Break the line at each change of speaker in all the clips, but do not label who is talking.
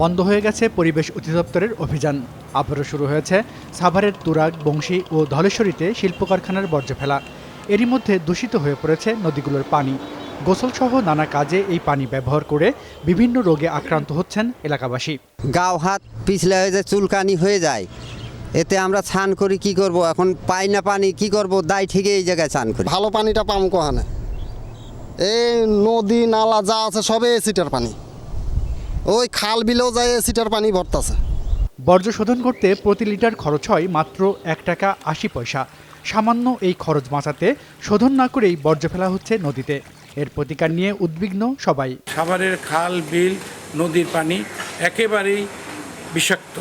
বন্ধ হয়ে গেছে পরিবেশ অধিদপ্তরের অভিযান। আবারও শুরু হয়েছে সাভারের তুরাগ বংশী ও ধলেশ্বরীতে শিল্প কারখানার বর্জ্য ফেলা। এরই মধ্যে দূষিত হয়ে পড়েছে নদীগুলোর পানি। গোসলসহ নানা কাজে এই পানি ব্যবহার করে বিভিন্ন রোগে আক্রান্ত হচ্ছেন এলাকাবাসী।
গাও হাত পিছলে হয়ে যায় চুলকানি হয়ে যায় এতে আমরা স্নান করি কি করব? এখন পাই না পানি কি করব? দায় ঠিক এই জায়গায় স্নান করি।
ভালো পানিটা পাম কোহানে? এই নদী নালা যা আছে সবে এসিটার পানি। ওই খাল বিলেও যায় এসিটার পানি ভরতাছে।
বর্জ্য শোধন করতে প্রতি লিটার খরচ হয় মাত্র এক টাকা আশি পয়সা। সামান্য এই খরচ বাঁচাতে শোধন না করেই বর্জ্য ফেলা হচ্ছে নদীতে। এর প্রতিকার নিয়ে উদ্বিগ্ন সবাই।
সাভারের খাল বিল নদীর পানি একেবারেই বিষাক্ত।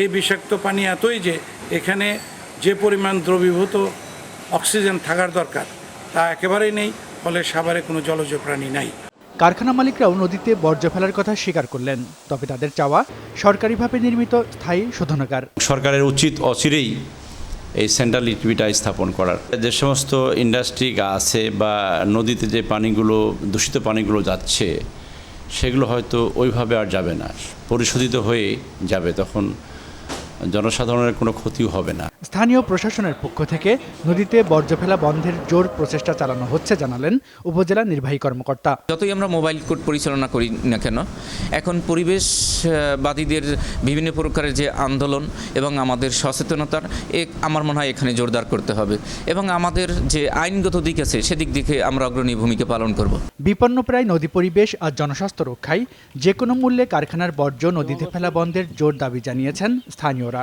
এই বিষাক্ত পানি এতই যে এখানে যে পরিমাণ দ্রবীভূত অক্সিজেন থাকার দরকার তা একেবারেই নেই ফলে সাভারে কোনো জলজ প্রাণী নাই।
কারখানা মালিকরাও নদীতে বর্জ্য ফেলার কথা স্বীকার করলেন, তবে তাদের চাওয়া সরকারিভাবে নির্মিত স্থায়ী শোধনাগার।
সরকারের উচিত অচিরেই এই সেন্ট্রাল লিটবিটা স্থাপন করার। যে সমস্ত ইন্ডাস্ট্রি আছে বা নদীতে যে পানিগুলো, দূষিত পানিগুলো যাচ্ছে, সেগুলো হয়তো ওইভাবে আর যাবে না। পরিশোধিত হয়ে যাবে, তখন জনসাধারণের কোনো ক্ষতিও হবে না।
স্থানীয় প্রশাসনের পক্ষ থেকে নদীতে বর্জ্য ফেলা বন্ধের জোর প্রচেষ্টা চালানো হচ্ছে জানালেন উপজেলা নির্বাহী কর্মকর্তা।
যতই আমরা মোবাইল কোর্ট পরিচালনা করি না কেন এখন পরিবেশবাদীদের বিভিন্ন প্রকারের যে আন্দোলন এবং আমাদের সচেতনতার এ আমার মনে হয় এখানে জোরদার করতে হবে এবং আমাদের যে আইনগত দিক আছে সেদিক দিকে আমরা অগ্রণী ভূমিকা পালন করব।
বিপন্নপ্রায় নদী পরিবেশ আর জনস্বাস্থ্য রক্ষায় যে কোনো মূল্যে কারখানার বর্জ্য নদীতে ফেলা বন্ধের জোর দাবি জানিয়েছেন স্থানীয়রা।